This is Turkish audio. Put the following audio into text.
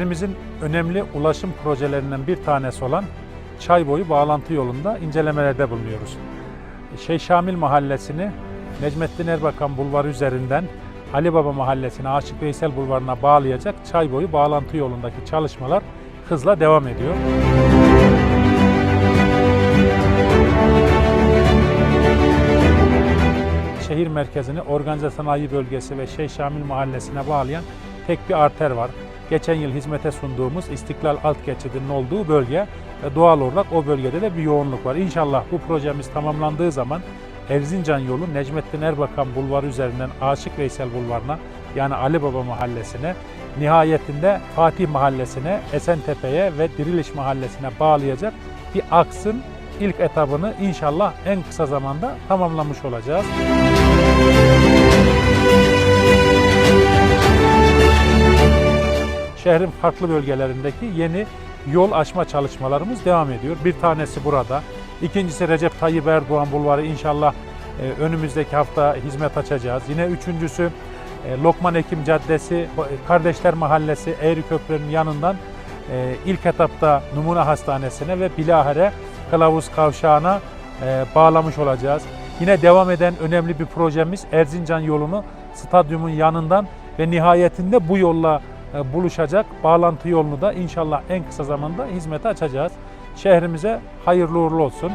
Şehrimizin önemli ulaşım projelerinden bir tanesi olan Çayboyu bağlantı yolunda incelemelerde bulunuyoruz. Şeyh Şamil Mahallesi'ni Necmettin Erbakan Bulvarı üzerinden Ali Baba Mahallesi'ne Aşık Veysel Bulvarı'na bağlayacak Çayboyu bağlantı yolundaki çalışmalar hızla devam ediyor. Şehir merkezini Organize Sanayi Bölgesi ve Şeyh Şamil Mahallesi'ne bağlayan tek bir arter var. Geçen yıl hizmete sunduğumuz İstiklal Alt Geçidi'nin olduğu bölge ve doğal olarak o bölgede de bir yoğunluk var. İnşallah bu projemiz tamamlandığı zaman Erzincan yolu Necmettin Erbakan Bulvarı üzerinden Aşık Veysel Bulvarı'na yani Ali Baba Mahallesi'ne nihayetinde Fatih Mahallesi'ne, Esentepe'ye ve Diriliş Mahallesi'ne bağlayacak bir aksın ilk etabını inşallah en kısa zamanda tamamlamış olacağız. Şehrin farklı bölgelerindeki yeni yol açma çalışmalarımız devam ediyor. Bir tanesi burada. İkincisi Recep Tayyip Erdoğan Bulvarı inşallah e, önümüzdeki hafta hizmet açacağız. Yine üçüncüsü e, Lokman Ekim Caddesi, Kardeşler Mahallesi Eğri Köprü'nün yanından e, ilk etapta Numune Hastanesi'ne ve Bilahare Kılavuz Kavşağı'na e, bağlamış olacağız. Yine devam eden önemli bir projemiz Erzincan yolunu stadyumun yanından ve nihayetinde bu yolla e, buluşacak bağlantı yolunu da inşallah en kısa zamanda hizmete açacağız. Şehrimize hayırlı uğurlu olsun.